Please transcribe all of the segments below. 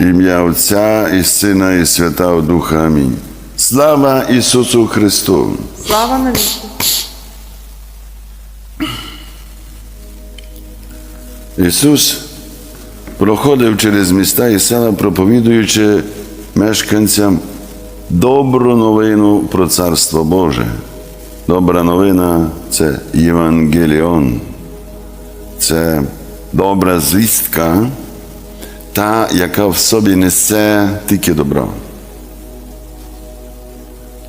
Ім'я Отця і Сина, і Святого Духа. Амінь. Слава Ісусу Христу! Слава навіки. Ісус проходив через міста і села, проповідуючи мешканцям добру новину про Царство Боже. Добра новина це Євангеліон, це добра звістка, та, яка в собі несе тільки добро.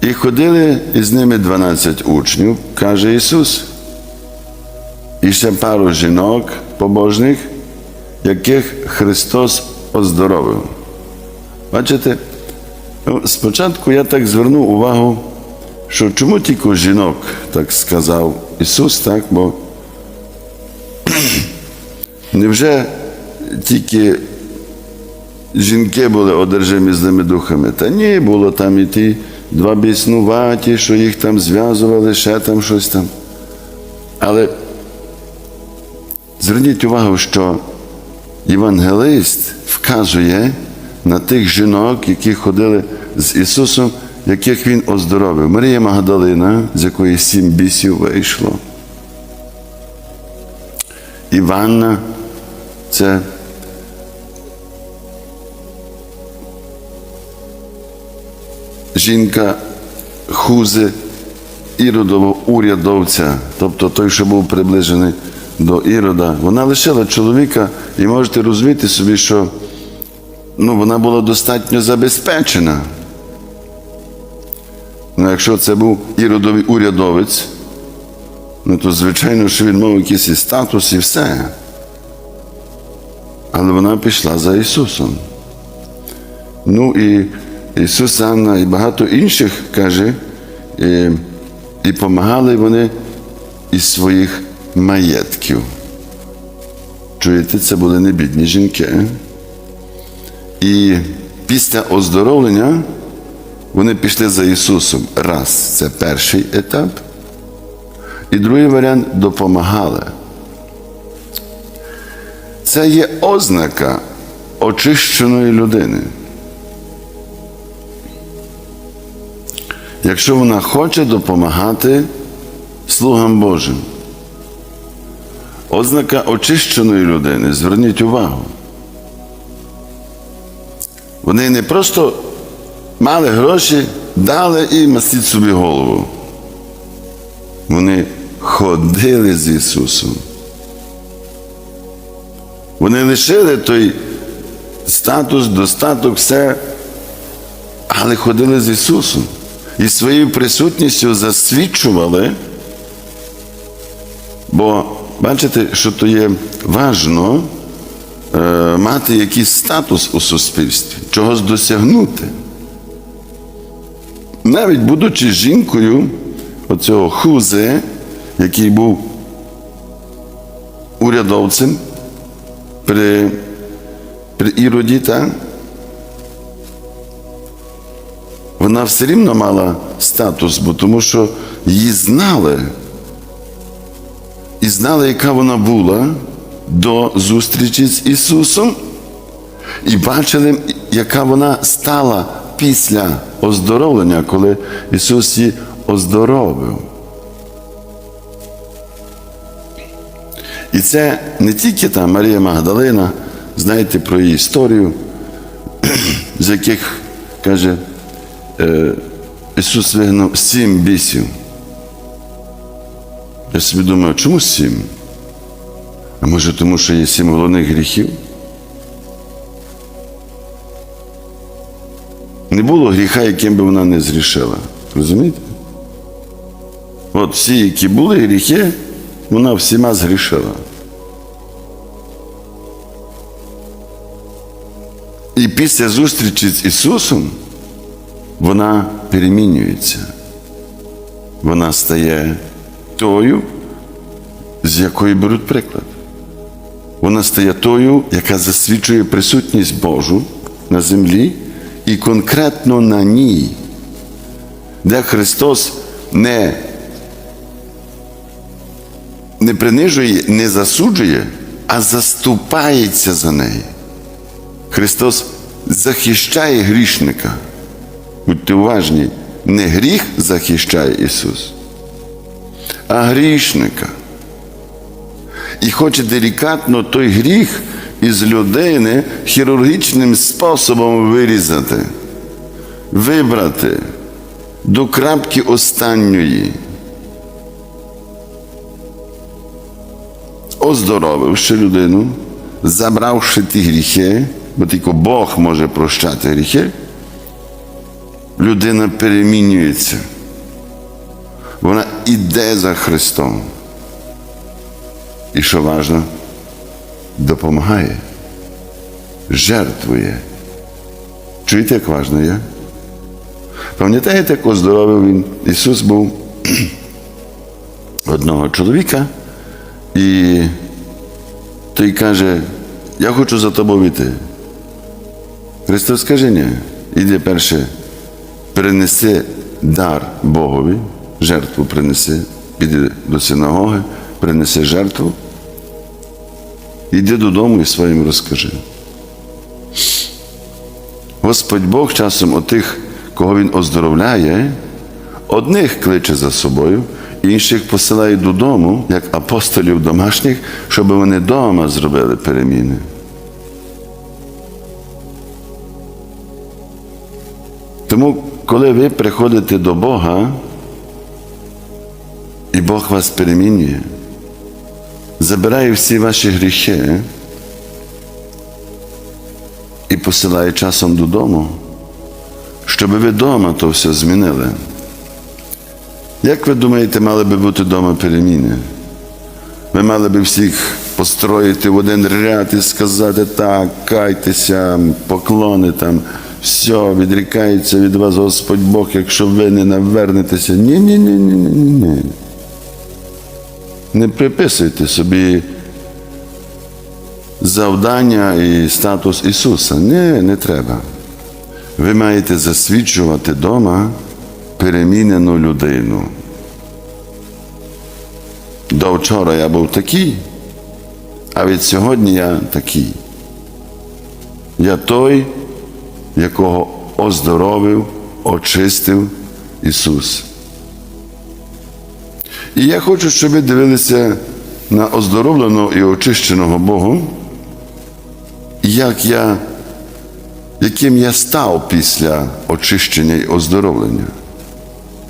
І ходили із ними 12 учнів, каже Ісус і ще пару жінок побожних, яких Христос оздоровив. Бачите, ну, спочатку я так звернув увагу, що чому тільки жінок, так сказав Ісус, так, бо невже тільки жінки були одержимі злими духами? Та ні, було там і ті два біснуваті, що їх там зв'язували, ще там щось там. Але Зверніть увагу, що євангелист вказує на тих жінок, які ходили з Ісусом, яких Він оздоровив. Марія Магдалина, з якої сім бісів вийшло. Іванна це жінка Хузи Іродового урядовця, тобто той, що був приближений до Ірода, вона лишила чоловіка, і можете розуміти собі, що ну, вона була достатньо забезпечена. Ну, якщо це був іродовий урядовець, ну то звичайно, що він мав якийсь статус і все. Але вона пішла за Ісусом. Ну і Ісус Анна і багато інших каже, і, і помагали вони із своїх маєтків. Чуєте, це були не бідні жінки. І після оздоровлення вони пішли за Ісусом. Раз, це перший етап. І другий варіант допомагали. Це є ознака очищеної людини. Якщо вона хоче допомагати слугам Божим. Ознака очищеної людини, зверніть увагу. Вони не просто мали гроші, дали і мастіть собі голову. Вони ходили з Ісусом. Вони лишили той статус, достаток, все, але ходили з Ісусом. І своєю присутністю засвідчували, бо бачите, що то є важно е, мати якийсь статус у суспільстві, чогось досягнути. Навіть будучи жінкою оцього хузе, який був урядовцем при, при Іроді, так? Вона все рівно мала статус, бо тому що її знали. І знали, яка вона була до зустрічі з Ісусом, і бачили, яка вона стала після оздоровлення, коли Ісус її оздоровив. І це не тільки там Марія Магдалина, знаєте про її історію, з яких каже, Ісус вигнав сім бісів. Я собі думаю, чому сім? А може тому, що є сім головних гріхів? Не було гріха, яким би вона не зрішила. Розумієте? От всі, які були гріхи, вона всіма згрішила. І після зустрічі з Ісусом вона перемінюється. Вона стає тою, з якої беруть приклад. Вона стає тою, яка засвідчує присутність Божу на землі і конкретно на ній, де Христос не, не принижує, не засуджує, а заступається за неї. Христос захищає грішника. Будьте уважні, не гріх захищає Ісус, а грішника. І хоче делікатно той гріх із людини хірургічним способом вирізати, вибрати до крапки останньої. Оздоровивши людину, забравши ті гріхи, бо тільки Бог може прощати гріхи, людина перемінюється. Вона іде за Христом. І що важливо, допомагає, жертвує. Чуєте, як важливо є? Пам'ятаєте, як оздоровив він? Ісус був одного чоловіка, і той каже, я хочу за тобою йти. Христос каже, ні, іди перше, принеси дар Богові, жертву принеси, піди до синагоги, принеси жертву, іди додому і своїм розкажи. Господь Бог часом отих, кого Він оздоровляє, одних кличе за собою, інших посилає додому, як апостолів домашніх, щоб вони вдома зробили переміни. Тому, коли ви приходите до Бога, і Бог вас перемінює, забирає всі ваші гріхи і посилає часом додому, щоб ви вдома то все змінили. Як ви думаєте, мали би бути вдома переміни? Ви мали би всіх построїти в один ряд і сказати так, кайтеся, поклони там, все, відрікається від вас Господь Бог, якщо ви не навернетеся. Ні, ні, ні, ні, ні, ні, ні. Не приписуйте собі завдання і статус Ісуса. Ні, не треба. Ви маєте засвідчувати вдома перемінену людину. До вчора я був такий, а від сьогодні я такий. Я той, якого оздоровив, очистив Ісус. І я хочу, щоб ви дивилися на оздоровленого і очищеного Богом, як я, яким я став після очищення і оздоровлення.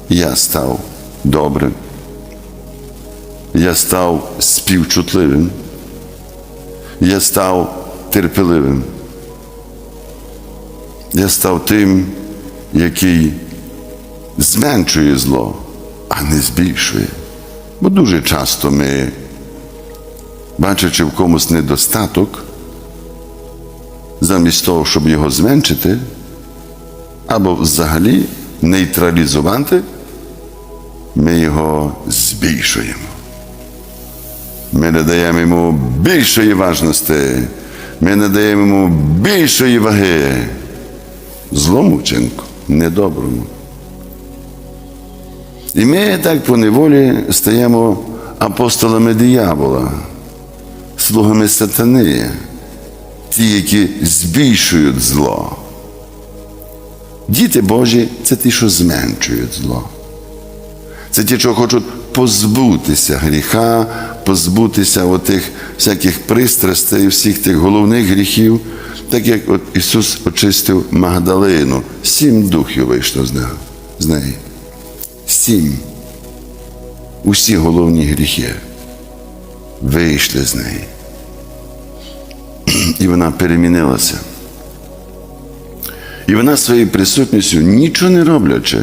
Я став добрим. Я став співчутливим. Я став терпеливим. Я став тим, який зменшує зло, а не збільшує. Бо дуже часто ми, бачачи в комусь недостаток, замість того, щоб його зменшити, або взагалі нейтралізувати, ми його збільшуємо. Ми надаємо йому більшої важності, ми надаємо йому більшої ваги злому вчинку, недоброму. І ми так по неволі стаємо апостолами диявола, слугами сатани, ті, які збільшують зло. Діти Божі це ті, що зменшують зло. Це ті, що хочуть позбутися гріха, позбутися отих всяких пристрастей, всіх тих головних гріхів, так як от Ісус очистив Магдалину. Сім духів вийшло з неї. Сім. Усі головні гріхи вийшли з неї. І вона перемінилася. І вона своєю присутністю, нічого не роблячи,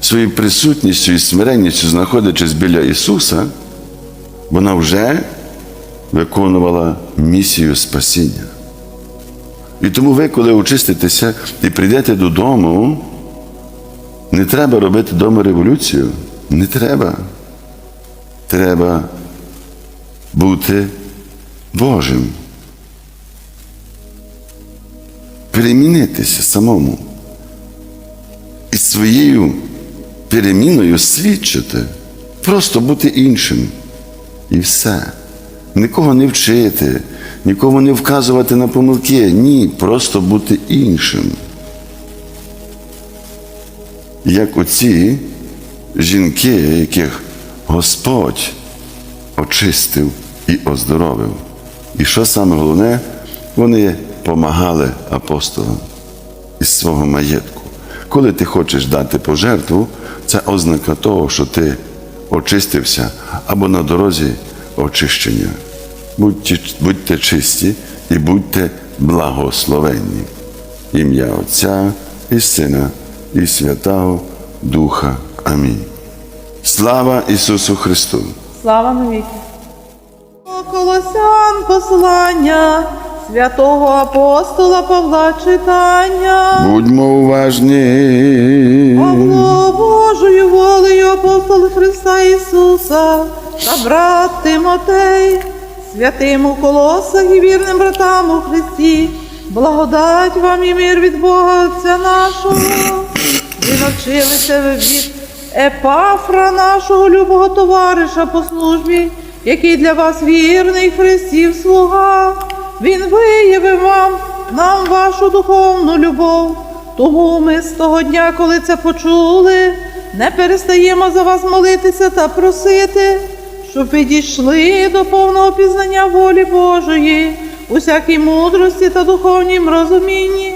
своєю присутністю і смиренністю, знаходячись біля Ісуса, вона вже виконувала місію спасіння. І тому ви, коли очиститеся і прийдете додому, не треба робити вдома революцію. Не треба. Треба бути Божим. Перемінитися самому. І своєю переміною свідчити, просто бути іншим. І все. Нікого не вчити, нікому не вказувати на помилки. Ні, просто бути іншим. Як оці жінки, яких Господь очистив і оздоровив. І що саме головне, вони помагали апостолам із свого маєтку. Коли ти хочеш дати пожертву, це ознака того, що ти очистився або на дорозі очищення. Будьте, будьте чисті і будьте благословенні. Ім'я Отця і Сина, і Святого Духа. Амінь. Слава Ісусу Христу! Слава навіки. Колосян послання святого апостола Павла читання. Будьмо уважні. Павло Божою волею апостол Христа Ісуса та брат Тимотей, святим у колосах і вірним братам у Христі, благодать вам і мир від Бога Отця нашого. Ви навчилися ви від Епафра, нашого любого товариша по службі, який для вас вірний Христів слуга. Він виявив вам нам вашу духовну любов. Тому ми з того дня, коли це почули, не перестаємо за вас молитися та просити, щоб ви дійшли до повного пізнання волі Божої, усякій мудрості та духовнім розумінні,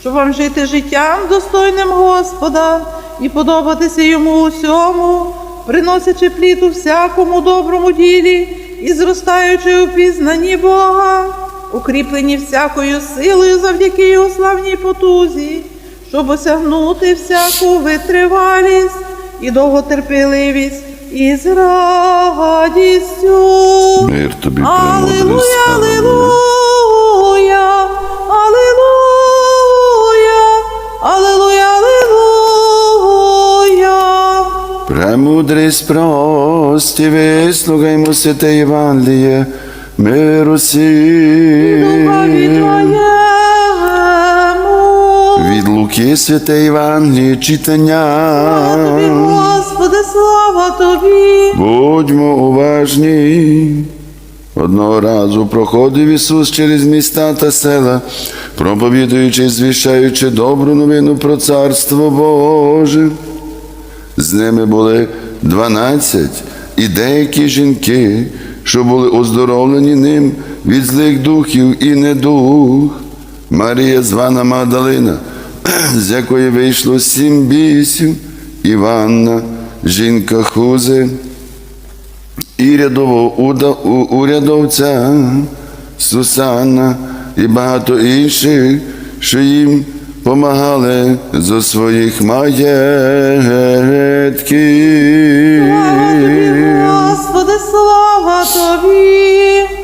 щоб вам жити життям достойним Господа і подобатися йому усьому, приносячи плід у всякому доброму ділі і зростаючи у пізнанні Бога, укріплені всякою силою завдяки його славній потузі, щоб осягнути всяку витривалість і довготерпеливість із радістю. Мир тобі Аллилуйя, аллилуйя, аллилуйя, аллилуйя, аллилуйя. Премудрість прості, вислухаймо святе Євангеліє, миру. Твоєму. Від Луки святе Євангеліє читання. Тобі, Господи, слава Тобі. Будьмо уважні. Одного разу проходив Ісус через міста та села, проповідуючи, і звіщаючи добру новину про Царство Боже. З ними були дванадцять і деякі жінки, що були оздоровлені ним від злих духів і недух. Марія, звана Магдалина, з якої вийшло сім бісів, Іванна, жінка Хузи, і рядового урядовця Сусанна і багато інших, що їм помагали за своїх маєтків. Господи, слава тобі.